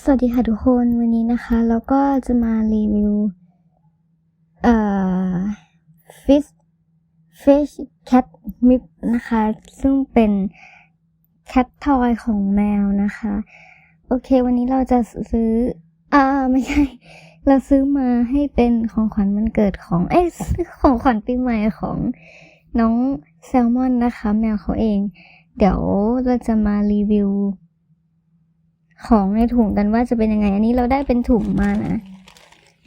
สวัสดีค่ะทุกคนวันนี้นะคะเราก็จะมารีวิวเอ่อ fish fish cat mip นะคะ ซึ่งเป็น cat toy ของแมวนะคะ โอเค วันนี้เราจะซื้อ อ่า ไม่ใช่ เราซื้อมาให้เป็นของขวัญวันเกิดของ เอ้ยของขวัญปีใหม่ของน้องแซลมอนนะคะ แมวเขาเอง เดี๋ยวเราจะมารีวิว ของในถุงกันว่าจะเป็นยังไง อันนี้เราได้เป็นถุงมานะ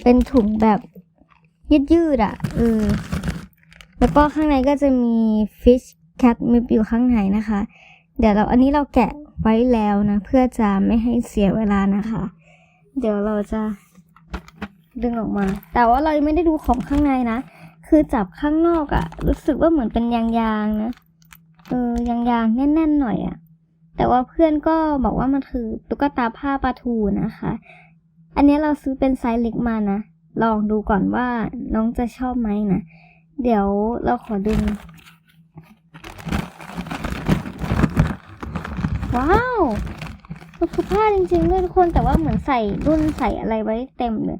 เป็นถุงแบบยืดยืดอะ่ะเออแล้วก็ข้างในก็จะมี fish cat มิอยู่ข้างในนะคะ เดี๋ยวเราอันนี้เราแกะไว้แล้วนะ เพื่อจะไม่ให้เสียเวลานะคะ เดี๋ยวเราจะดึงออกมา แต่ว่าเรายังไม่ได้ดูของข้างในนะ คือจับข้างนอกอะรู้สึกว่าเหมือนเป็นยางๆนะ เออยางๆแน่นๆหน่อยอะ แต่ว่าเพื่อนก็บอกว่ามันคือตุ๊กตาผ้าปลาทูนะคะ อันนี้เราซื้อเป็นไซส์เล็กมานะ ลองดูก่อนว่าน้องจะชอบไหมนะ เดี๋ยวเราขอดึง ว้าวมันคือผ้าจริงๆด้วยทุกคนแต่ว่าเหมือนใส่รุ่นใส่อะไรไว้เต็มเลย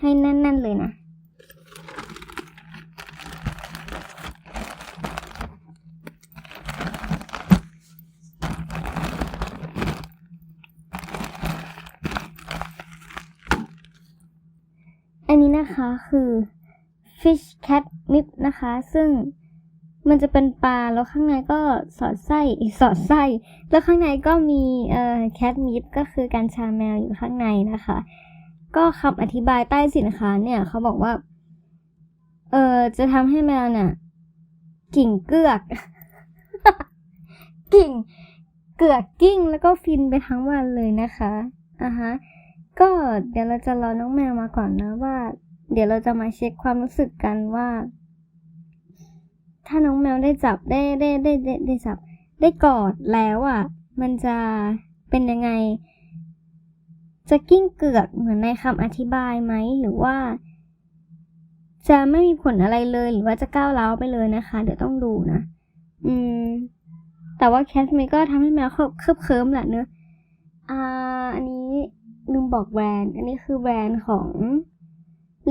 ให้แน่น ๆ เลยนะ อันนี้นะ คือ fish cat mip นะคะ ซึ่งมันจะเป็นปลาแล้วข้างในก็สอดไส้สอดไส้ แล้วข้างในก็มีเอ่อ cat mip ก็คือการชาแมวอยู่ข้างในนะคะ ก็คำอธิบายใต้สินค้าเนี่ยเขาบอกว่า เอ่อจะทำให้แมวเนี่ยกิ่งเกือก กิ่ง เกือกกิ้งแล้วก็ฟินไปทั้งวันเลยนะคะอะฮะก็เดี๋ยวเราจะรอน้องแมวมาก่อนนะว่า เดี๋ยวเราจะมาเช็คความรู้สึกกันว่า ถ้าน้องแมวได้จับได้ได้ได้ได้ได้จับ ได้กอดแล้วอะ มันจะเป็นยังไง จะกิ้งเกือกเหมือนในคำอธิบายไหมหรือว่า จะไม่มีผลอะไรเลยหรือว่าจะก้าวร้าไปเลยนะคะ เดี๋ยวต้องดูนะ อืม แต่ว่าแคสเมก็ทำให้แมวเคลิบเคลิบเคิมแหละเนอะอ่า อันนี้ลืมบอกแบรนด์ อันนี้คือแบรนด์ของ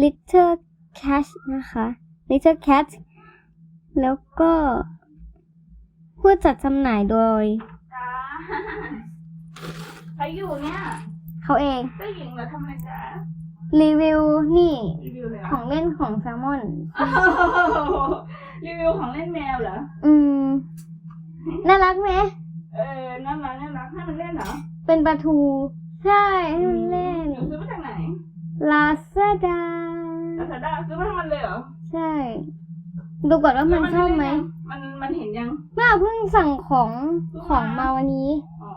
Little Cat นะคะ Little Cat แล้วก็ผู้จัดจำหน่ายโดยจ้าใครอยู่เนี่ยเขาเองเจ้าหญิงเหรอทำไมจ๊ะรีวิวนี่รีวิวเลยเหรขอองเล่นของแซลมอนอ้าวรีวิวของเล่นแมวเหรอ อืม น่ารักไหม เออน่ารักน่ารักให้มันเล่นเหรอเป็นปลาทู ใช่ ให้มันเล่น หนูซื้อมาจากไหน ลาซาดา ลาซาด้าซื้อมาให้มันเลยเหรอใช่ ดูก่อนว่ามันชอบไหม มันมันเห็นยังแม่เพิ่งสั่งของของมาวันนี้ อ๋อ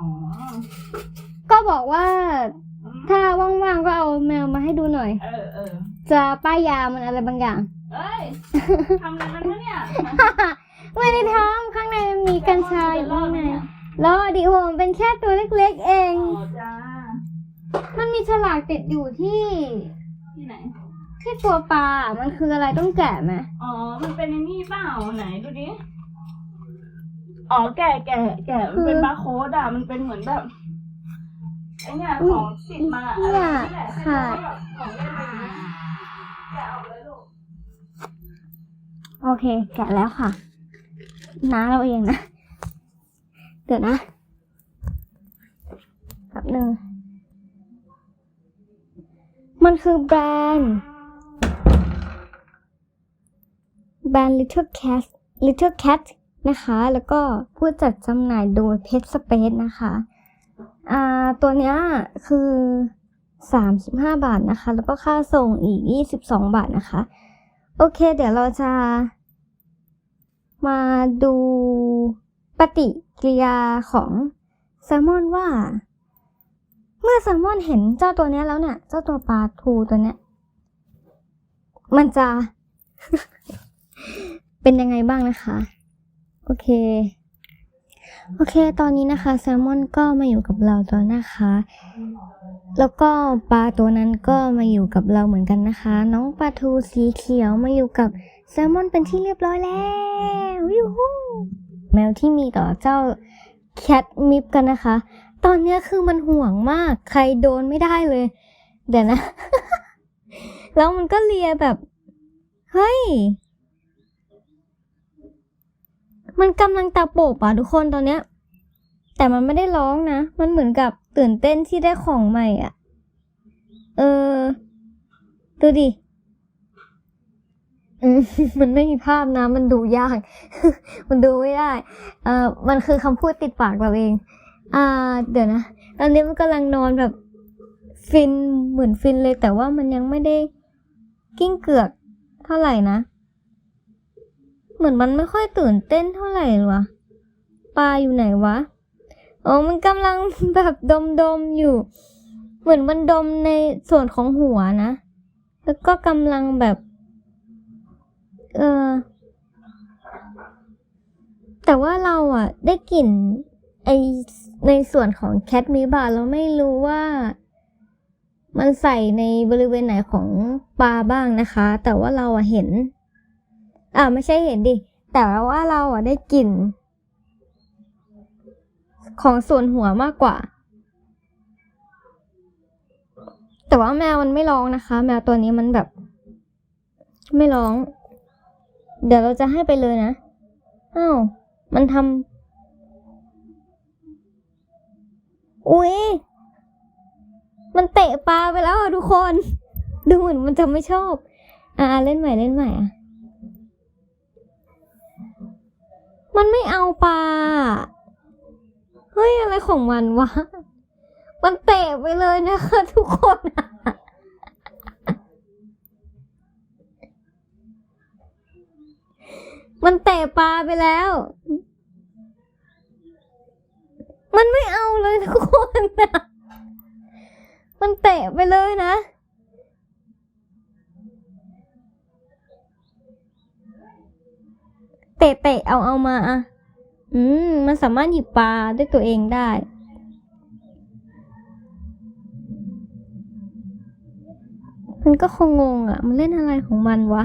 ก็บอกว่าอืมถ้าว่างๆก็เอาแมวมาให้ดูหน่อย เออเออจะป้ายยามันอะไรบางอย่าง เอ้ยทำอะไรมันวะเนี่ยไม่ได้ทำข้างในมันมีกัญชาอยู่ข้างในแล้วอดีโหมนเป็นแค่ตัวเล็กๆเอง อ๋อจ้า มันมีฉลากติดอยู่ที่ที่ไหน ที่ตัวปลา มันคืออะไรต้องแกะไหมอ๋อ มันเป็นไอ้นี่เปล่าไหนดูดิ อ๋อแก่แก่แก่มันเป็นบาร์โค้ดอะ มันเป็นเหมือนแบบไอเนี่ยของติดมาอะไรนี่แหละให้น้องแบบของเล่นอะไรอย่างเงี้ยแกะออกเลยลูก โอเค แกะแล้วค่ะ น้าเราเองนะ เดี๋ยวนะแป๊บหนึ่ง มันคือแบรนด์ แบรนด์ Little Cat Little Cat นะคะ แล้วก็ผู้จัดจำหน่ายโดย Pet Space นะคะอ่าตัวเนี้ยคือ 35 บาทนะคะ แล้วก็ค่าส่งอีก 22 บาทนะคะ โอเค เดี๋ยวเราจะ มาดูปฏิกิริยาของแซลมอนว่า เมื่อแซลมอนเห็นเจ้าตัวเนี้ยแล้วเนี่ย เจ้าตัวปลาทูตัวเนี้ย มันจะ เป็นยังไงบ้างนะคะ โอเค โอเค ตอนนี้นะคะ แซลมอนก็มาอยู่กับเราแล้วนะคะ แล้วก็ปลาตัวนั้นก็มาอยู่กับเราเหมือนกันนะคะ น้องปลาทูสีเขียวมาอยู่กับแซลมอนเป็นที่เรียบร้อยแล้วยูฮูแมวที่มีต่อเจ้าแคทมิปกันนะคะ ตอนเนี้ยคือมันห่วงมาก ใครโดนไม่ได้เลย เดี๋ยวนะ แล้วมันก็เลียแบบ เฮ้ย มันกำลังตาโปบอะทุกคนตอนเนี้ย แต่มันไม่ได้ร้องนะ มันเหมือนกับตื่นเต้นที่ได้ของใหม่อะ เออ ดูดิมันไม่มีภาพนะ มันดูยาก มันดูไม่ได้ เอ่อมันคือคำพูดติดปากเราเอง อ่า เดี๋ยวนะ ตอนนี้มันกำลังนอนแบบฟินเหมือนฟินเลย แต่ว่ามันยังไม่ได้กิ้งเกือกเท่าไหร่นะ เหมือนมันไม่ค่อยตื่นเต้นเท่าไหร่วะปลาอยู่ไหนวะอ๋อมันกำลังแบบดมดมๆอยู่ เหมือนมันดมในส่วนของหัวนะ แล้วก็กำลังแบบ เออแต่ว่าเราอะ ได้กลิ่น ไอในส่วนของแคทมิบาเราไม่รู้ว่า มันใส่ในบริเวณไหนของปลาบ้างนะคะ แต่ว่าเราอะเห็น อ่าไม่ใช่เห็นดิ แต่ว่าเราอะได้กลิ่น ของส่วนหัวมากกว่า แต่ว่าแมวมันไม่ร้องนะคะ แมวตัวนี้มันแบบ ไม่ร้อง เดี๋ยวเราจะให้ไปเลยนะอ้าวมันทำ อุ๊ยมันเตะปลาไปแล้วอะทุกคน ดูเหมือนมันจะไม่ชอบ อ่าเล่นใหม่เล่นใหม่อะมันไม่เอาปลา เฮ้ยอะไรของมันวะ มันเตะไปเลยนะคะทุกคนมันเตะปลาไปแล้ว มันไม่เอาเลยทุกคนนะมันเตะไปเลยนะ เตะเตะเอาเอามาอะอืม มันสามารถหยิบปลาด้วยตัวเองได้ มันก็คงงงอะ มันเล่นอะไรของมันวะ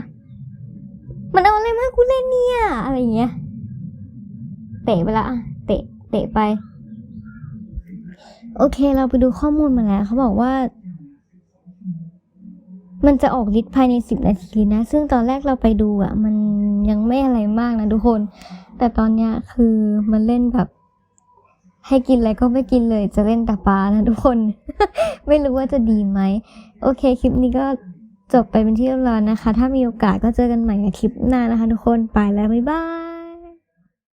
มันเอาอะไรมากูเล่นเนี่ย อะไรอย่างเงี้ย เตะไปละ เตะ เตะไป โอเค เราไปดูข้อมูลมาแล้ว เขาบอกว่า มันจะออกฤทธิ์ภายในสิบนาทีนะ ซึ่งตอนแรกเราไปดูอะ มันยังไม่อะไรมากนะทุกคน แต่ตอนเนี้ยคือมันเล่นแบบ ให้กินอะไรก็ไม่กินเลย จะเล่นแต่ปลานะทุกคน ไม่รู้ว่าจะดีไหม โอเค คลิปนี้ก็จบไปเป็นที่เรียบร้อยนะคะ ถ้ามีโอกาสก็เจอกันใหม่ในคลิปหน้านะคะ ทุกคน ไปแล้ว บ๊ายบาย